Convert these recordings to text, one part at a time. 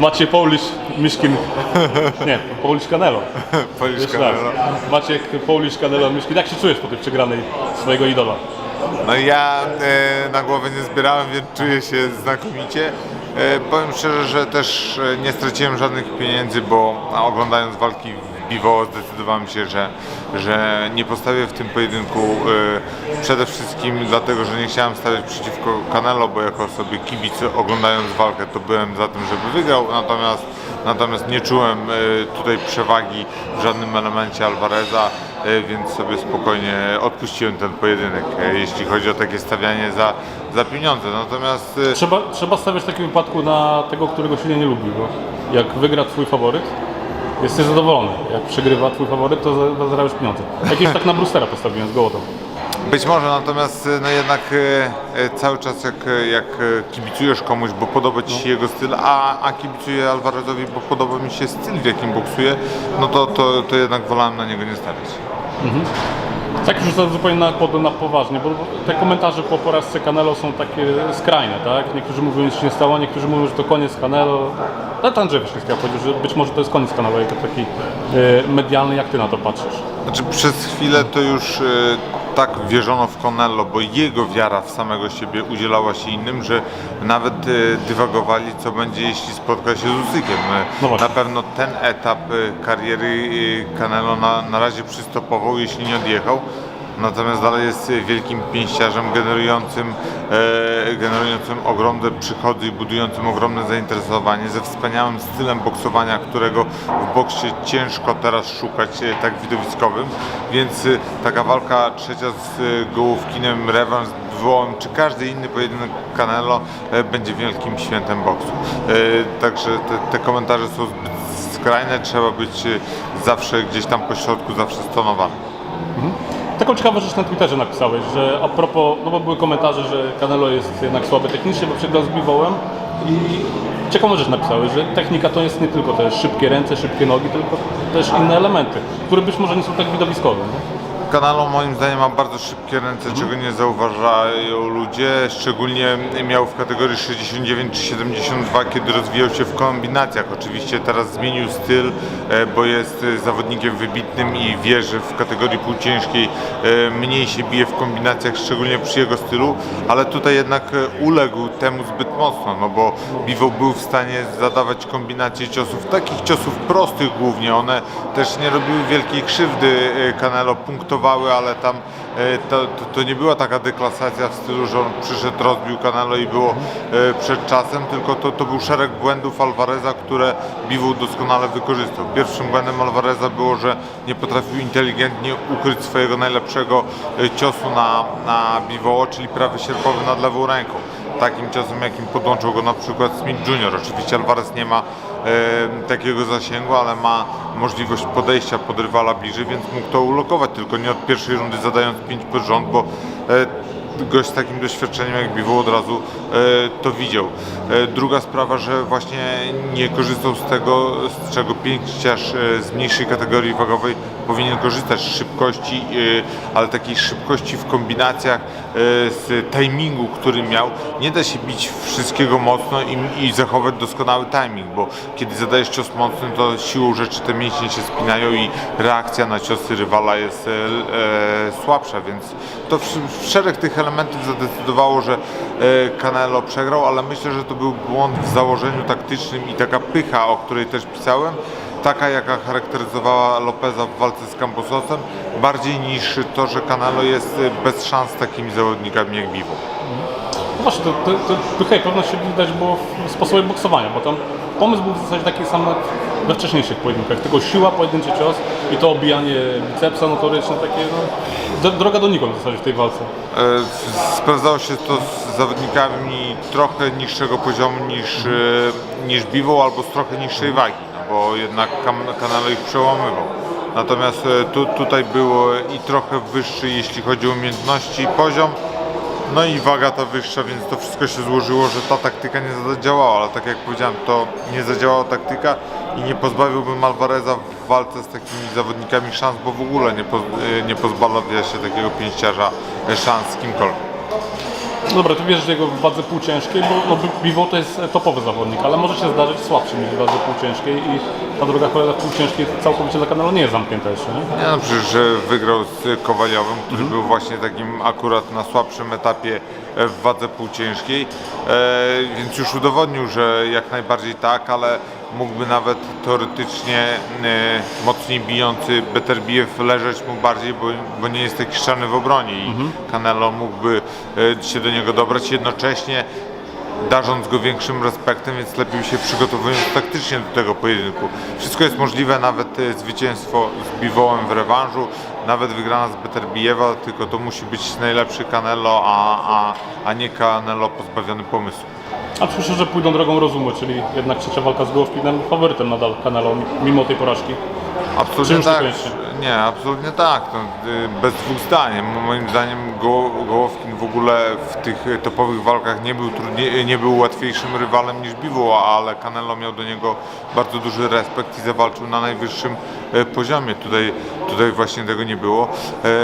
Macie Polish Miszkin. Nie, Polish Canelo. Polish Jeszcze raz. Canelo. Maciek Polish Canelo Miszkin. Jak się czujesz po tej przegranej swojego idola? No ja e, na głowę nie zbierałem, więc czuję się znakomicie. E, powiem szczerze, że też e, nie straciłem żadnych pieniędzy, bo a, oglądając walki w Biwo zdecydowałem się, że, że nie postawię w tym pojedynku e, przede wszystkim dlatego, że nie chciałem stawiać przeciwko Canelo, bo jako sobie kibic oglądając walkę to byłem za tym, żeby wygrał, natomiast Natomiast nie czułem e, tutaj przewagi w żadnym elemencie Alvareza, e, więc sobie spokojnie odpuściłem ten pojedynek, jeśli chodzi o takie stawianie za, za pieniądze. Natomiast Trzeba, trzeba stawiać w takim wypadku na tego, którego się nie lubi, bo jak wygra twój faworyt, jesteś zadowolony. Jak przegrywa twój faworyt, to za- to zarabiasz pieniądze. Jakieś tak na Brewstera postawiłem z gołotą. być może natomiast no jednak e, e, cały czas jak, e, jak e, kibicujesz komuś, bo podoba Ci się jego styl, a, a kibicuję Alvarezowi, bo podoba mi się styl, w jakim boksuje, no to, to, to jednak wolałem na niego nie stawiać. Tak już to zupełnie na, na poważnie, bo te komentarze po porażce Canelo są takie skrajne, tak? Niektórzy mówią, że się nie stało, niektórzy mówią, że to koniec Canelo. Ale Andrzej Wyszynski powiedział, że być może to jest koniec Canelo jako taki e, medialny. Jak ty na to patrzysz? Znaczy przez chwilę to już e, tak wierzono w Conello, bo jego wiara w samego siebie udzielała się innym, że nawet e, dywagowali, co będzie, jeśli spotka się z Usykiem. No właśnie. na pewno ten etap e, kariery Canelo na, na razie przystopował, jeśli nie odjechał. Natomiast dalej jest wielkim pięściarzem generującym, e, generującym ogromne przychody i budującym ogromne zainteresowanie ze wspaniałym stylem boksowania, którego w boksie ciężko teraz szukać e, tak widowiskowym. Więc e, taka walka trzecia z Gołówkinem, rewanż z Wywołem, czy każdy inny pojedynek Canelo będzie wielkim świętem boksu. Także te, te komentarze są zbyt skrajne, trzeba być zawsze gdzieś tam po środku, zawsze stonowany. Taką ciekawą rzecz na Twitterze napisałeś, że a propos, no bo były komentarze, że Canelo jest jednak słaby technicznie, bo przegrał z Biwołem i ciekawą rzecz napisałeś, że technika to jest nie tylko te szybkie ręce, szybkie nogi, tylko też inne elementy, które być może nie są tak widowiskowe. Nie? Canelo moim zdaniem ma bardzo szybkie ręce, czego nie zauważają ludzie. Szczególnie miał w kategorii 69 czy 72, kiedy rozwijał się w kombinacjach. Oczywiście teraz zmienił styl, e, bo jest zawodnikiem wybitnym i wie, że w kategorii półciężkiej e, mniej się bije w kombinacjach, szczególnie przy jego stylu, ale tutaj jednak e, uległ temu zbyt mocno, no bo Bivo był w stanie zadawać kombinacje ciosów, takich ciosów prostych głównie. One też nie robiły wielkiej krzywdy Canelo, ale tam e, to, to, to nie była taka deklasacja w stylu, że on przyszedł, rozbił Canelo i było e, przed czasem, tylko to, to był szereg błędów Alvareza, które Bivo doskonale wykorzystał. Pierwszym błędem Alvareza było, że nie potrafił inteligentnie ukryć swojego najlepszego e, ciosu na, na Bivo, czyli prawy sierpowy nad lewą ręką takim ciosem, jakim podłączył go na przykład Smith Jr. Oczywiście Alvarez nie ma takiego zasięgu, ale ma możliwość podejścia pod rywala bliżej, więc mógł to ulokować, tylko nie od pierwszej rundy zadając 5 pod rząd, bo e, gość z takim doświadczeniem jak Biwo od razu e, to widział. E, druga sprawa, że właśnie nie korzystał z tego, z czego pięściarz e, z mniejszej kategorii wagowej powinien korzystać z szybkości, e, ale takiej szybkości w kombinacjach e, z timingu, który miał. Nie da się bić wszystkiego mocno i, i zachować doskonały timing, bo kiedy zadajesz cios mocny, to siłą rzeczy te mięśnie się spinają i reakcja na ciosy rywala jest e, e, słabsza, więc to w szereg tych elementów zadecydowało, że e, Canelo przegrał, ale myślę, że to był błąd w założeniu taktycznym i taka pycha, o której też pisałem, taka jaka charakteryzowała Lopeza w walce z Campososem, bardziej niż to, że Canelo jest e, bez szans takimi zawodnikami jak Bivo. No właśnie, to, to, to i pewność się widać było w sposobie boksowania, bo tam pomysł był w zasadzie taki sam jak we wcześniejszych pojedynkach, tylko siła, pojedynczy cios i to obijanie bicepsa notoryczne, takie no, droga donikąd w zasadzie w tej walce. E, Sprawdzało się to z zawodnikami trochę niższego poziomu niż, e, niż Bivo albo z trochę niższej wagi, bo jednak Canelo ich przełamywał. Natomiast e, tu, tutaj było i trochę wyższy, jeśli chodzi o umiejętności i poziom, no i waga ta wyższa, więc to wszystko się złożyło, że ta taktyka nie zadziałała, ale tak jak powiedziałem, to nie zadziałała taktyka i nie pozbawiłbym Alvareza w walce z takimi zawodnikami szans, bo w ogóle nie, poz, e, nie pozbawia się takiego pięściarza e, szans z kimkolwiek. Dobra, ty wiesz, że jego w wadze półciężkiej, bo no, Bivo to jest topowy zawodnik, ale może się zdarzyć słabszy niż w wadze półciężkiej i ta droga kolejna półciężkiej całkowicie dla Canelo nie jest zamknięta jeszcze, nie? Nie no, przecież że wygrał z Kowaliowym, który był właśnie takim akurat na słabszym etapie e, w wadze półciężkiej, e, więc już udowodnił, że jak najbardziej tak, ale mógłby nawet teoretycznie e, mocniej bijący Beterbiev leżeć mu bardziej, bo, bo nie jest taki szczelny w obronie i Canelo mógłby e, się do niego dobrać jednocześnie darząc go większym respektem, więc lepiej się przygotowując taktycznie do tego pojedynku. Wszystko jest możliwe, nawet e, zwycięstwo z Biwołem w rewanżu, nawet wygrana z Beterbijewa, tylko to musi być najlepszy Canelo, a, a, a nie Canelo pozbawiony pomysłu. A słyszę, że pójdą drogą rozumu, czyli jednak trzecia walka z Gołowkinem faworytem nadal Canelo, mimo tej porażki. Absolutnie tak. Nie, absolutnie tak. Y, bez dwóch zdań. Moim zdaniem Go, Gołowkin w ogóle w tych topowych walkach nie był, trudniej, nie był łatwiejszym rywalem niż Biwo, ale Canelo miał do niego bardzo duży respekt i zawalczył na najwyższym y, poziomie. Tutaj, tutaj właśnie tego nie było.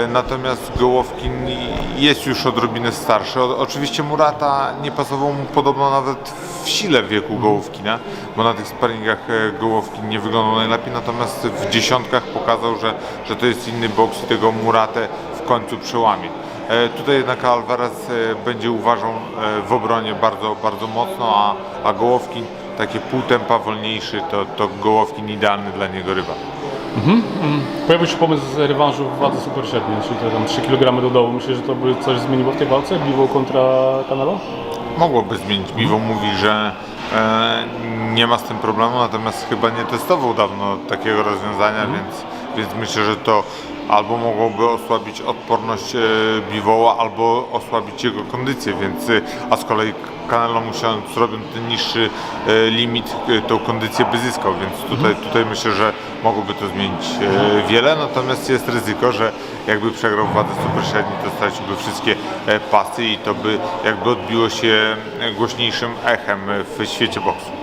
Y, Natomiast Gołowkin jest już odrobinę starszy. Oczywiście Murata nie pasował mu podobno nawet w sile wieku Gołowkina, bo na tych sparingach e, Gołowkin nie wyglądał najlepiej, natomiast w dziesiątkach pokazał, że, że to jest inny boks i tego Muratę w końcu przełamie. E, Tutaj jednak Alvarez e, będzie uważał e, w obronie bardzo, bardzo mocno, a, a Gołowkin takie pół tempa wolniejszy, to, to Gołowkin idealny dla niego rywal. Pojawił się pomysł z rewanżu w wadze superśredniej, czyli te tam 3 kg do dołu. Myślisz, że to by coś zmieniło w tej walce? Bivo kontra Canelo? Mogłoby zmienić. Biwo mówi, że e, nie ma z tym problemu, natomiast chyba nie testował dawno takiego rozwiązania, więc, więc myślę, że to albo mogłoby osłabić odporność e, Biwoła, albo osłabić jego kondycję, więc e, a z kolei Canelo musiał robiąc ten niższy e, limit, tą kondycję by zyskał, więc tutaj, tutaj myślę, że mogłoby to zmienić wiele, natomiast jest ryzyko, że jakby przegrał w wadze superśredniej, to straciłby wszystkie pasy i to by jakby odbiło się głośniejszym echem w świecie boksu.